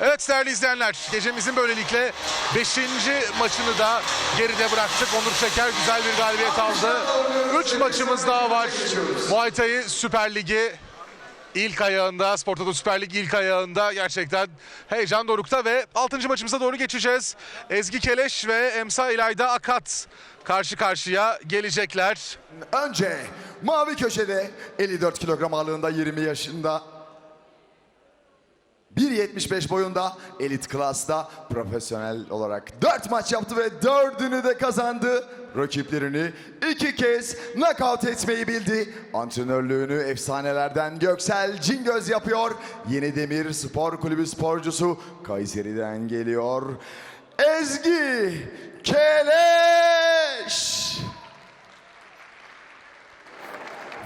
Evet değerli izleyenler, gecemizin böylelikle 5. maçını da geride bıraktık. Onur Şeker güzel bir galibiyet aldı. 3 maçımız daha var. Muay Thai Süper Ligi ilk ayağında, Sportoto Süper Lig ilk ayağında gerçekten heyecan dorukta ve 6. maçımıza doğru geçeceğiz. Ezgi Keleş ve Emsa İlayda Akat karşı karşıya gelecekler. Önce mavi köşede 54 kilogram ağırlığında 20 yaşında 1.75 boyunda elit klasta profesyonel olarak 4 maç yaptı ve 4'ünü de kazandı. Rakiplerini iki kez knockout etmeyi bildi. Antrenörlüğünü efsanelerden Göksel Cingöz yapıyor. Yeni Demir Spor Kulübü sporcusu Kayseri'den geliyor. Ezgi Keleş.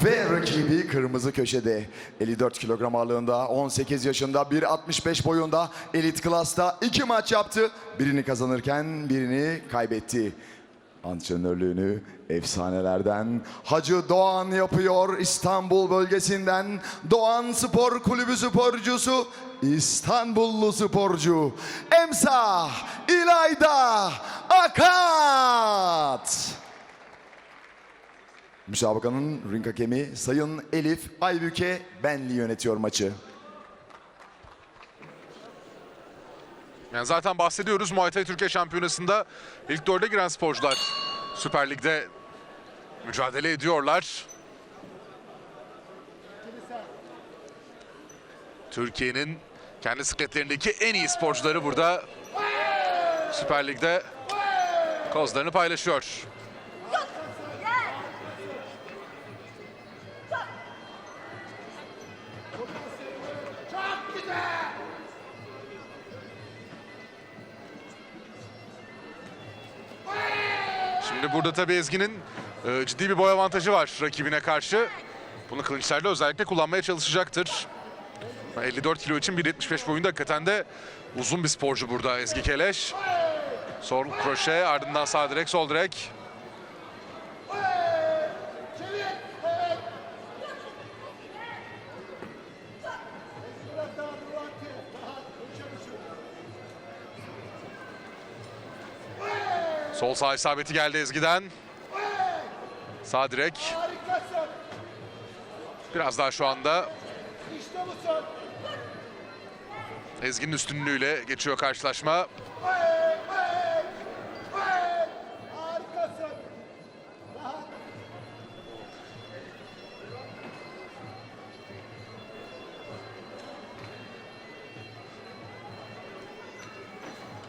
Ve rakibi kırmızı köşede 54 kilogram ağırlığında 18 yaşında 1.65 boyunda elit klasta iki maç yaptı. Birini kazanırken birini kaybetti. Antrenörlüğünü efsanelerden Hacı Doğan yapıyor İstanbul bölgesinden. Doğan Spor Kulübü sporcusu İstanbullu sporcu Emsah İlayda Akat. Müsabakanın ring hakemi Sayın Elif Aybüke Benli yönetiyor maçı. Yani zaten bahsediyoruz Muay Thai Türkiye Şampiyonası'nda ilk dörde giren sporcular Süper Lig'de mücadele ediyorlar. Türkiye'nin kendi sikletlerindeki en iyi sporcuları burada Süper Lig'de kozlarını paylaşıyor. Şimdi burada tabii Ezgi'nin e, ciddi bir boy avantajı var rakibine karşı. Bunu kılıçlarda özellikle kullanmaya çalışacaktır. 54 kilo için 1.75 boyunda hakikaten de uzun bir sporcu burada Ezgi Keleş. Sol kroşe ardından sağ direk sol direk. Sol sağ isabeti geldi Ezgi'den. Sağ direk. Biraz daha şu anda. Ezgi'nin üstünlüğüyle geçiyor karşılaşma.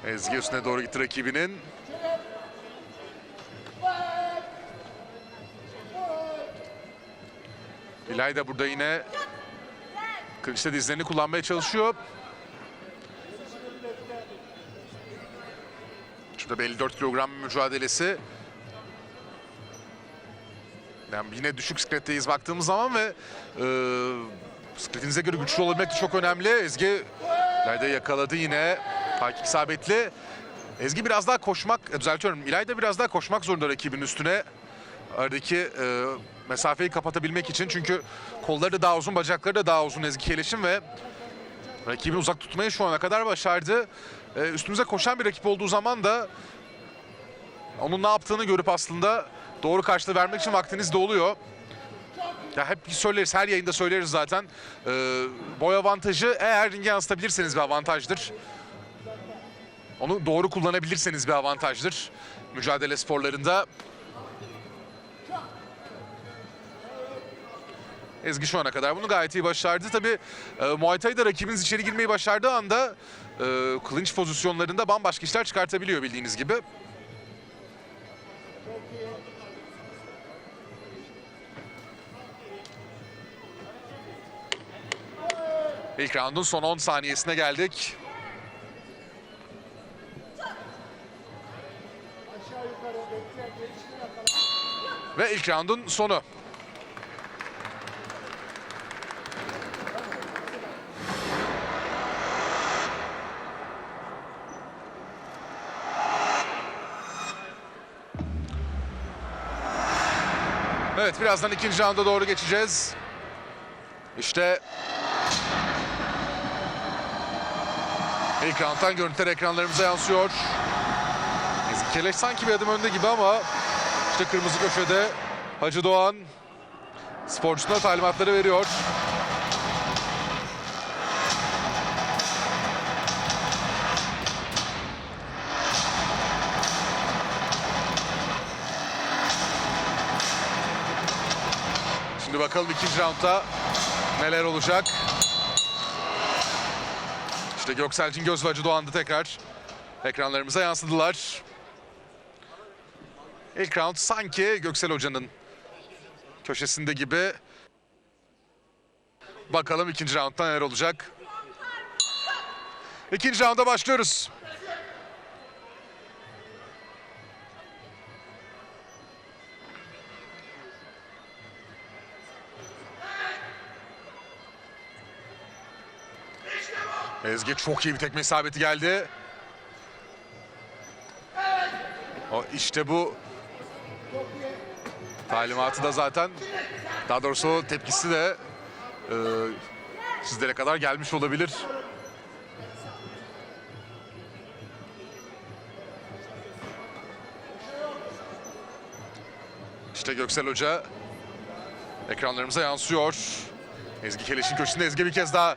Ezgi üstüne doğru gitti rakibinin. İlay da burada yine kılıçta dizlerini kullanmaya çalışıyor. Şurada bir 54 kilogram mücadelesi. Yani yine düşük sikletteyiz baktığımız zaman ve e, sikletinize göre güçlü olabilmek de çok önemli. Ezgi İlayda yakaladı yine. Takip isabetli. Ezgi biraz daha koşmak, e, düzeltiyorum. İlayda biraz daha koşmak zorunda rakibin üstüne. Aradaki e, mesafeyi kapatabilmek için. Çünkü kolları da daha uzun, bacakları da daha uzun Ezgi Keleş'in ve rakibini uzak tutmayı şu ana kadar başardı. E, üstümüze koşan bir rakip olduğu zaman da onun ne yaptığını görüp aslında doğru karşılığı vermek için vaktiniz de oluyor. Ya hep söyleriz, her yayında söyleriz zaten. Ee, boy avantajı eğer ringe yansıtabilirseniz bir avantajdır. Onu doğru kullanabilirseniz bir avantajdır. Mücadele sporlarında. Ezgi şu ana kadar bunu gayet iyi başardı. Tabii e, Muay Thai'da rakibiniz içeri girmeyi başardığı anda e, clinch pozisyonlarında bambaşka işler çıkartabiliyor bildiğiniz gibi. İlk roundun son 10 saniyesine geldik. Ve ilk roundun sonu. Evet birazdan ikinci rounda doğru geçeceğiz. İşte İlk round'dan görüntüler ekranlarımıza yansıyor. Keleş sanki bir adım önde gibi ama işte kırmızı köşede Hacı Doğan sporcusuna talimatları veriyor. Bakalım ikinci roundda neler olacak. İşte Göksel Cingöz ve Hacı Doğan da tekrar ekranlarımıza yansıdılar. İlk round sanki Göksel Hoca'nın köşesinde gibi. Bakalım ikinci roundda neler olacak. İkinci rounda başlıyoruz. Ezgi çok iyi bir tekme isabeti geldi. O işte bu talimatı da zaten daha doğrusu tepkisi de e, sizlere kadar gelmiş olabilir. İşte Göksel Hoca ekranlarımıza yansıyor. Ezgi Keleş'in köşesinde Ezgi bir kez daha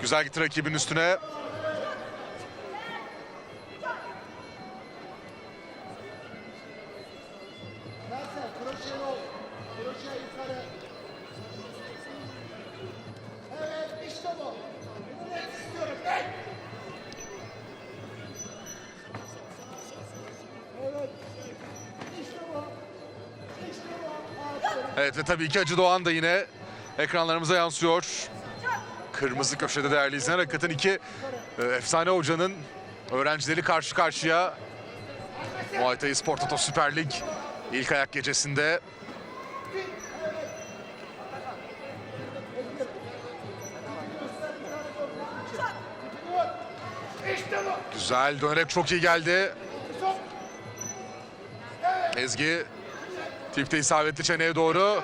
güzel gitti rakibin üstüne. Evet ve tabii ki Hacı Doğan da yine ekranlarımıza yansıyor. Kırmızı köşede değerli izleyenler. Hakikaten iki e, efsane hocanın öğrencileri karşı karşıya. Muay Thai Spor Toto Süper Lig ilk ayak gecesinde. Güzel dönerek çok iyi geldi. Ezgi tipte isabetli çeneye doğru.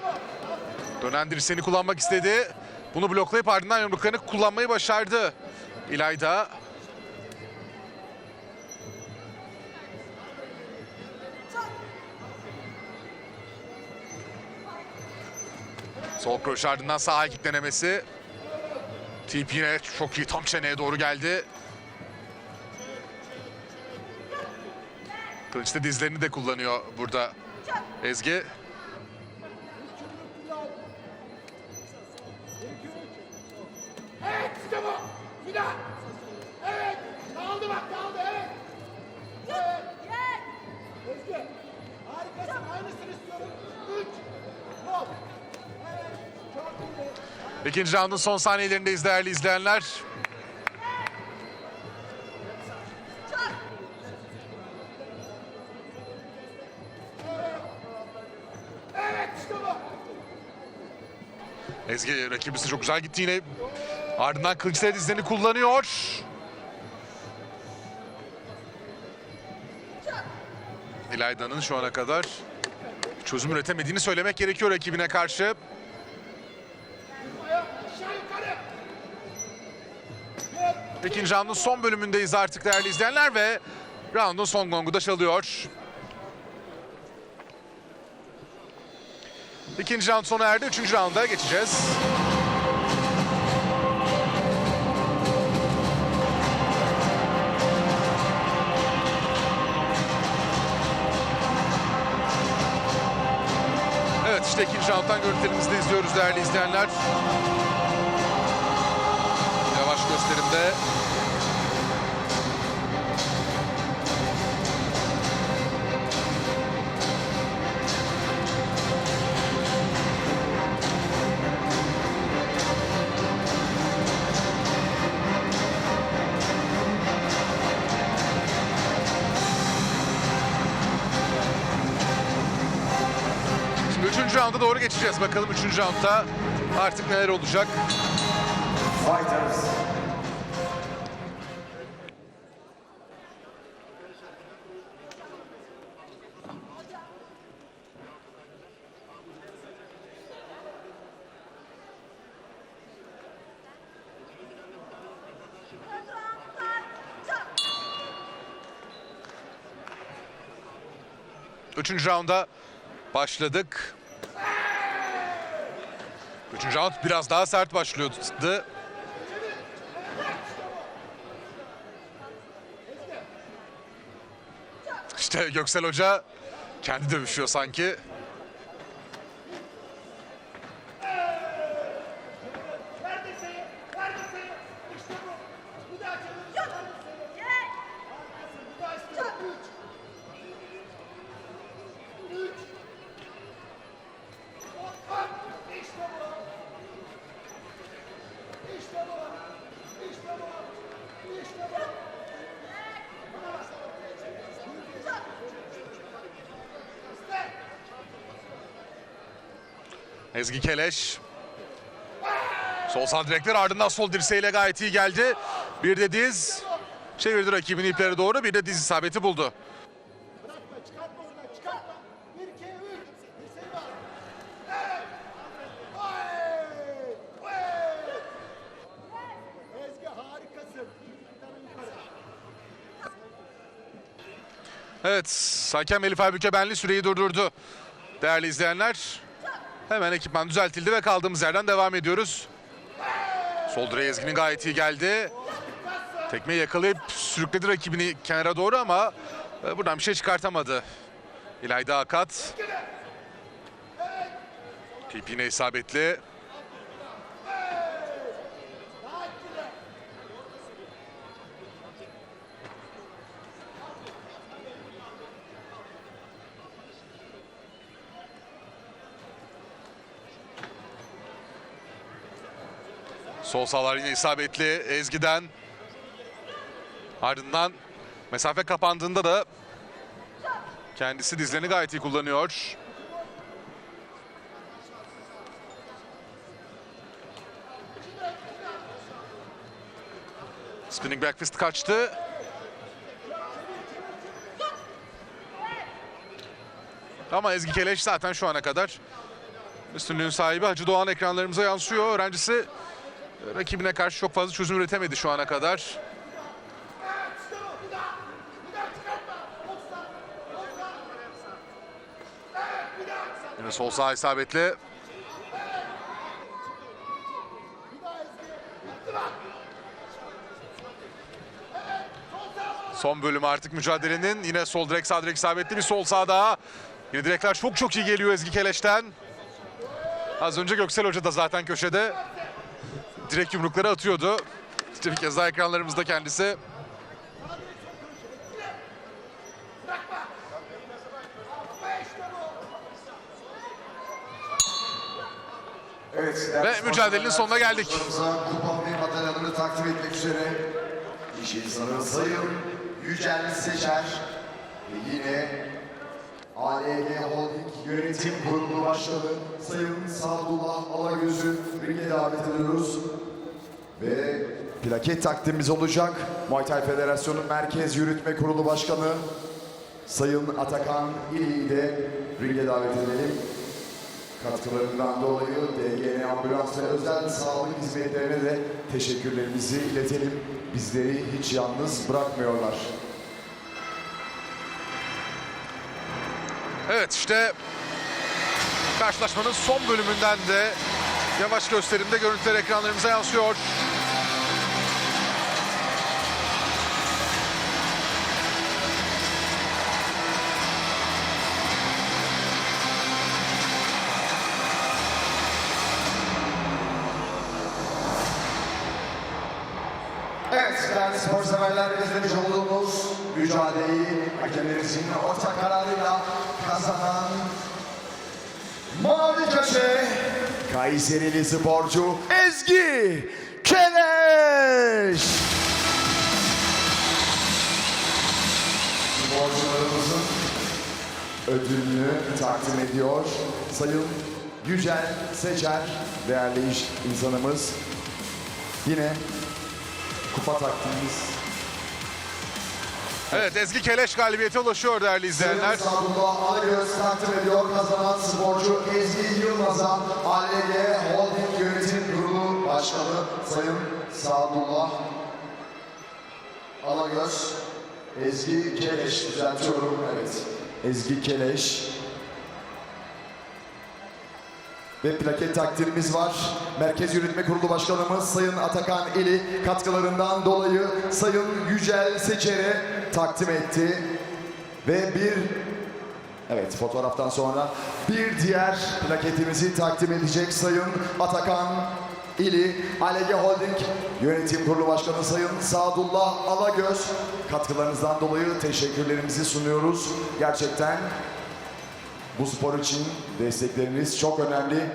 Dönen dirseğini kullanmak istedi. Bunu bloklayıp ardından yumruklarını kullanmayı başardı. İlayda. Sol kroşe ardından sağ kick denemesi. Tip yine çok iyi tam çeneye doğru geldi. Kılıçta dizlerini de kullanıyor burada Ezgi. İkinci roundun son saniyelerindeyiz değerli izleyenler. Ezgi rakibisi çok güzel gitti yine. Ardından kılıçları dizlerini kullanıyor. İlayda'nın şu ana kadar çözüm üretemediğini söylemek gerekiyor rakibine karşı. İkinci roundun son bölümündeyiz artık değerli izleyenler ve roundun son gongu da çalıyor. İkinci round sona erdi. Üçüncü rounda geçeceğiz. Evet işte ikinci rounddan görüntülerimizi de izliyoruz değerli izleyenler. Şimdi üçüncü rounda doğru geçeceğiz. Bakalım üçüncü roundda artık neler olacak. Fighters. Üçüncü raunda başladık. Üçüncü round biraz daha sert başlıyordu. İşte Göksel Hoca kendi dövüşüyor sanki. Ver deseyim. Ver deseyim. İşte bu. Bir daha çevir. Ver deseyim. Harikasın. Bir daha istiyorum. Üç. Üç. Bak. İşte bu. İşte bu. İşte bu. İşte bu. İşte. Ezgi Keleş. Sol sağ direkler ardından sol dirseğiyle gayet iyi geldi. Bir de diz. Çevirdi rakibini iplere doğru bir de diz isabeti buldu. Evet hakem Elif Aybüke Benli süreyi durdurdu. Değerli izleyenler hemen ekipman düzeltildi ve kaldığımız yerden devam ediyoruz. Sol direğe Ezgi'nin gayet iyi geldi. Tekmeyi yakalayıp sürükledi rakibini kenara doğru ama e, buradan bir şey çıkartamadı. İlayda Akat. Pipine isabetli. Sol sağlar yine isabetli Ezgi'den. Ardından mesafe kapandığında da kendisi dizlerini gayet iyi kullanıyor. Spinning back fist kaçtı. Ama Ezgi Keleş zaten şu ana kadar üstünlüğün sahibi Hacı Doğan ekranlarımıza yansıyor. Öğrencisi rakibine karşı çok fazla çözüm üretemedi şu ana kadar. Yine sol sağ isabetli. Son bölüm artık mücadelenin. Yine sol direk sağ direk isabetli bir sol sağ daha. Yine direkler çok çok iyi geliyor Ezgi Keleş'ten. Az önce Göksel Hoca da zaten köşede direkt yumrukları atıyordu. İşte bir kez daha ekranlarımızda kendisi. Evet. Ve mücadelenin sonuna geldik. Kupa ve madalyalarını takdim etmek üzere iş insanı Sayın Yücel Seçer ve yine ALG Holding Yönetim Kurulu Başkanı Sayın Sadullah Alagöz'ü ringe davet ediyoruz. Ve plaket takdimimiz olacak. Muay Thai Federasyonu Merkez Yürütme Kurulu Başkanı Sayın Atakan İli'yi de ringe davet edelim. Katkılarından dolayı DGN Ambulans ve özel sağlık hizmetlerine de teşekkürlerimizi iletelim. Bizleri hiç yalnız bırakmıyorlar. Evet işte karşılaşmanın son bölümünden de yavaş gösterimde görüntüler ekranlarımıza yansıyor. Evet değerli spor severler izlemiş olduğumuz mücadeleyi hakemlerimizin ortak kararıyla kazanan Mavi Köşe Kayserili sporcu Ezgi Keleş. Sporcularımızın ödülünü takdim ediyor Sayın Yücel Seçer değerli iş insanımız. Yine kupa takdimimiz Evet Ezgi Keleş galibiyete ulaşıyor değerli izleyenler. Sadullah Alagöz takdim ediyor. Kazanan sporcu Ezgi Yılmaz'a ALG Holding Yönetim Kurulu Başkanı Sayın Sadullah Alagöz Ezgi Keleş düzeltiyorum. Evet. Ezgi Keleş. Ve plaket takdirimiz var. Merkez Yürütme Kurulu Başkanımız Sayın Atakan İli katkılarından dolayı Sayın Yücel Seçer'e takdim etti. Ve bir Evet fotoğraftan sonra bir diğer plaketimizi takdim edecek Sayın Atakan İli, ALG Holding Yönetim Kurulu Başkanı Sayın Sadullah Alagöz katkılarınızdan dolayı teşekkürlerimizi sunuyoruz. Gerçekten bu spor için destekleriniz çok önemli.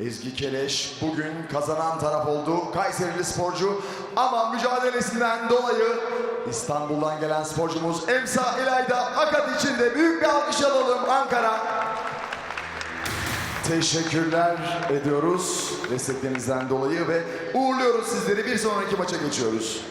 Ezgi Keleş bugün kazanan taraf oldu. Kayserili sporcu ama mücadelesinden dolayı İstanbul'dan gelen sporcumuz Emsa İlayda Akat için de büyük bir alkış alalım Ankara. Teşekkürler ediyoruz desteklerinizden dolayı ve uğurluyoruz sizleri bir sonraki maça geçiyoruz.